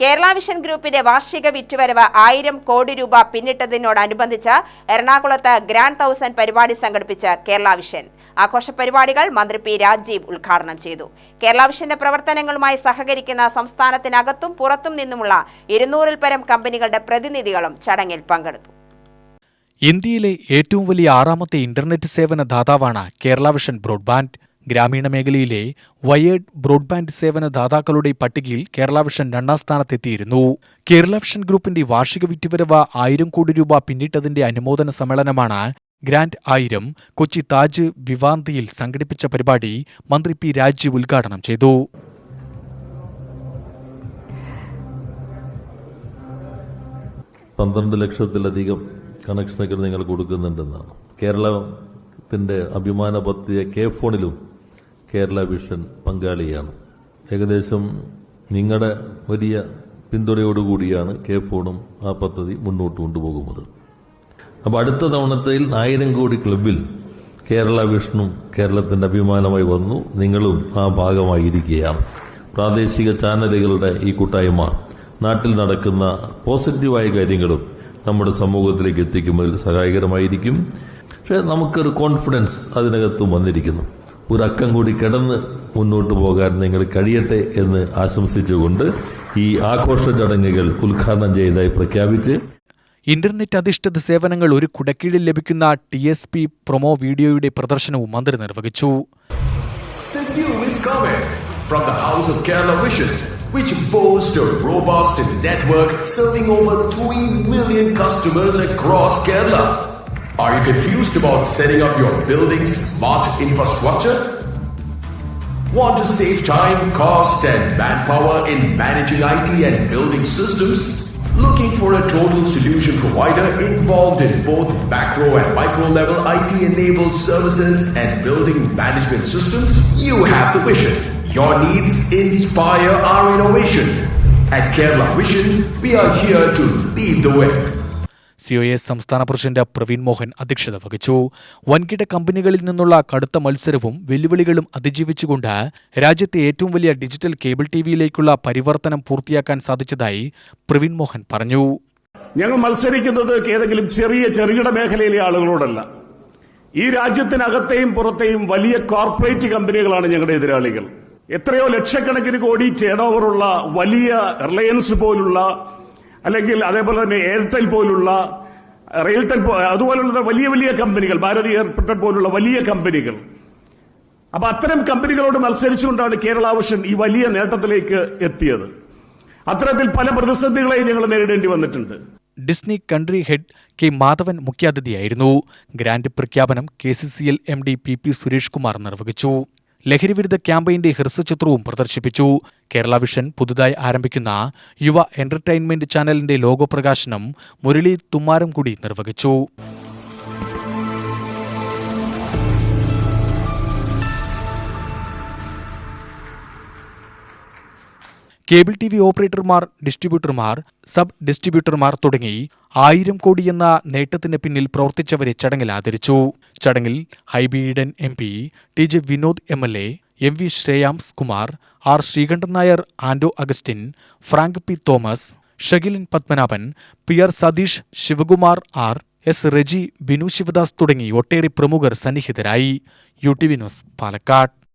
Kerala vision ഗ്രൂപ്പിന്റെ വാർഷിക വിറ്റുവരവ് ആയിരം കോടി രൂപ പിന്നിട്ടതിനോടനുബന്ധിച്ച് എറണാകുളത്ത് ഗ്രാൻഡ് തൗസൻഡ് പരിപാടി സംഘടിപ്പിച്ച കേരള വിഷൻ. ആഘോഷ പരിപാടികൾ മന്ത്രി പി രാജീവ് ഉദ്ഘാടനം ചെയ്തു. കേരള വിഷന്റെ പ്രവർത്തനങ്ങളുമായി സഹകരിക്കുന്ന സംസ്ഥാനത്തിനകത്തും പുറത്തും നിന്നുമുള്ള ഇരുന്നൂറിൽ പരം കമ്പനികളുടെ പ്രതിനിധികളും ചടങ്ങിൽ പങ്കെടുത്തു. ഇന്ത്യയിലെ ഏറ്റവും വലിയ ആറാമത്തെ ഇന്റർനെറ്റ് സേവന ദാതാവാണ് കേരള വിഷൻ ബ്രോഡ്ബാൻഡ്. ഗ്രാമീണ മേഖലയിലെ വയേർഡ് ബ്രോഡ്ബാൻഡ് സേവന ദാതാക്കളുടെ പട്ടികയിൽ കേരള വിഷൻ രണ്ടാം സ്ഥാനത്തെത്തിയിരുന്നു. കേരള വിഷൻ ഗ്രൂപ്പിന്റെ വാർഷിക വിറ്റുവരവ് ആയിരം കോടി രൂപ പിന്നിട്ടതിന്റെ അനുമോദന സമ്മേളനമാണ് ഗ്രാൻഡ് ആയിരം കൊച്ചി താജ് വിവാന്തിയിൽ സംഘടിപ്പിച്ച പരിപാടി മന്ത്രി പി രാജീവ് ഉദ്ഘാടനം ചെയ്തു. പന്ത്രണ്ട് ലക്ഷത്തിലധികം കണക്ഷനൊക്കെ നിങ്ങൾ കൊടുക്കുന്നുണ്ടെന്നാണ്. കേരളത്തിന്റെ അഭിമാന പദ്ധതിയെ കെ ഫോണിലും കേരള വിഷൻ പങ്കാളിയാണ്. ഏകദേശം നിങ്ങളുടെ വലിയ പിന്തുണയോടുകൂടിയാണ് കെ ഫോണും ആ പദ്ധതി മുന്നോട്ട് കൊണ്ടുപോകുന്നത്. അപ്പോൾ അടുത്ത തവണത്തിൽ ആയിരം കോടി ക്ലബിൽ കേരള വിഷ്ണു കേരളത്തിന്റെ അഭിമാനമായി വന്നു. നിങ്ങളും ആ ഭാഗമായിരിക്കുകയാണ്. പ്രാദേശിക ചാനലുകളുടെ ഈ കൂട്ടായ്മ നാട്ടിൽ നടക്കുന്ന പോസിറ്റീവായ കാര്യങ്ങളും നമ്മുടെ സമൂഹത്തിലേക്ക് എത്തിക്കുന്നതിൽ സഹായകരമായിരിക്കും. പക്ഷേ നമുക്കൊരു കോൺഫിഡൻസ് അതിനകത്തും വന്നിരിക്കുന്നു. ഒരു അക്കം കൂടി കിടന്ന് മുന്നോട്ട് പോകാൻ നിങ്ങൾ കഴിയട്ടെ എന്ന് ആശംസിച്ചുകൊണ്ട് ഈ ആഘോഷ ചടങ്ങുകൾ ഉദ്ഘാടനം ചെയ്തതായി പ്രഖ്യാപിച്ച് ഇന്റർനെറ്റ് അധിഷ്ഠിത സേവനങ്ങൾ ഒരു കുടക്കീഴിൽ ലഭിക്കുന്ന ടി എസ് പി പ്രൊമോ വീഡിയോയുടെ പ്രദർശനവും മന്ത്രി നിർവഹിച്ചു The is coming from the House of Kerala Vision, which boasts a robust network serving over 3 million customers across Kerala. Are you confused about setting up your building's smart infrastructure? Want to save time, cost, and manpower in managing IT and building systems? Looking for a total solution provider involved in both macro and micro level IT enabled services and building management systems? You have the vision. Your needs inspire our innovation. At Kerala Vision, we are here to lead the way. COS സംസ്ഥാന president Praveen Mohan അധ്യക്ഷത വഹിച്ചു. വൻകിട കമ്പനികളിൽ നിന്നുള്ള കടുത്ത മത്സരവും വെല്ലുവിളികളും അതിജീവിച്ചുകൊണ്ട് രാജ്യത്തെ ഏറ്റവും വലിയ ഡിജിറ്റൽ കേബിൾ ടിവിയിലേക്കുള്ള പരിവർത്തനം പൂർത്തിയാക്കാൻ സാധിച്ചതായി പ്രവീൺ മോഹൻ പറഞ്ഞു. ഞങ്ങൾ മത്സരിക്കുന്നത് ഏതെങ്കിലും ചെറിയ ചെറുകിട മേഖലയിലെ ആളുകളോടല്ല. ഈ രാജ്യത്തിനകത്തെയും പുറത്തെയും വലിയ കോർപ്പറേറ്റ് കമ്പനികളാണ് ഞങ്ങളുടെ എതിരാളികൾ. എത്രയോ ലക്ഷക്കണക്കിന് കോടി ടേൺ വലിയ റിലയൻസ് പോലുള്ള അല്ലെങ്കിൽ അതേപോലെ തന്നെ എയർടെൽ പോലുള്ള റെയിൽടെൽ അതുപോലുള്ള വലിയ വലിയ കമ്പനികൾ ഭാരതി എയർടെൽ പോലുള്ള വലിയ കമ്പനികൾ. അപ്പൊ അത്തരം കമ്പനികളോട് മത്സരിച്ചുകൊണ്ടാണ് കേരള വിഷൻ ഈ വലിയ നേട്ടത്തിലേക്ക് എത്തിയത്. അത്തരത്തിൽ പല പ്രതിസന്ധികളെയും ഞങ്ങൾ നേരിടേണ്ടി വന്നിട്ടുണ്ട്. Disney country head K Madhavan മുഖ്യാതിഥിയായിരുന്നു. Grant പ്രഖ്യാപനം K C C L M D P P Suresh Kumar നിർവഹിച്ചു. ലഹരിവിരുദ്ധ ക്യാമ്പയിന്റെ ഹ്രസ്വചിത്രവും പ്രദർശിപ്പിച്ചു. കേരള വിഷൻ പുതുതായി ആരംഭിക്കുന്ന യുവ എന്റർടൈൻമെന്റ് ചാനലിന്റെ ലോഗോ പ്രകാശനം മുരളി തുമ്മാരംകുടി നിർവഹിച്ചു. കേബിൾ ടി വി ഓപ്പറേറ്റർമാർ ഡിസ്ട്രിബ്യൂട്ടർമാർ സബ് ഡിസ്ട്രിബ്യൂട്ടർമാർ തുടങ്ങി ആയിരം കോടി എന്ന നേട്ടത്തിന് പിന്നിൽ പ്രവർത്തിച്ചവരെ ചടങ്ങിൽ ആദരിച്ചു. ചടങ്ങിൽ Hibi M P T J Vinod M L A M V Shreyams Kumar R Sreekandan Nair Anto Augustine Frank P Thomas ഷകിലിൻ Padmanabhan P R Satheesh Sivakumar R S Reji Binu Sivadas തുടങ്ങി ഒട്ടേറെ പ്രമുഖർ സന്നിഹിതരായി. U T V news Palakkad.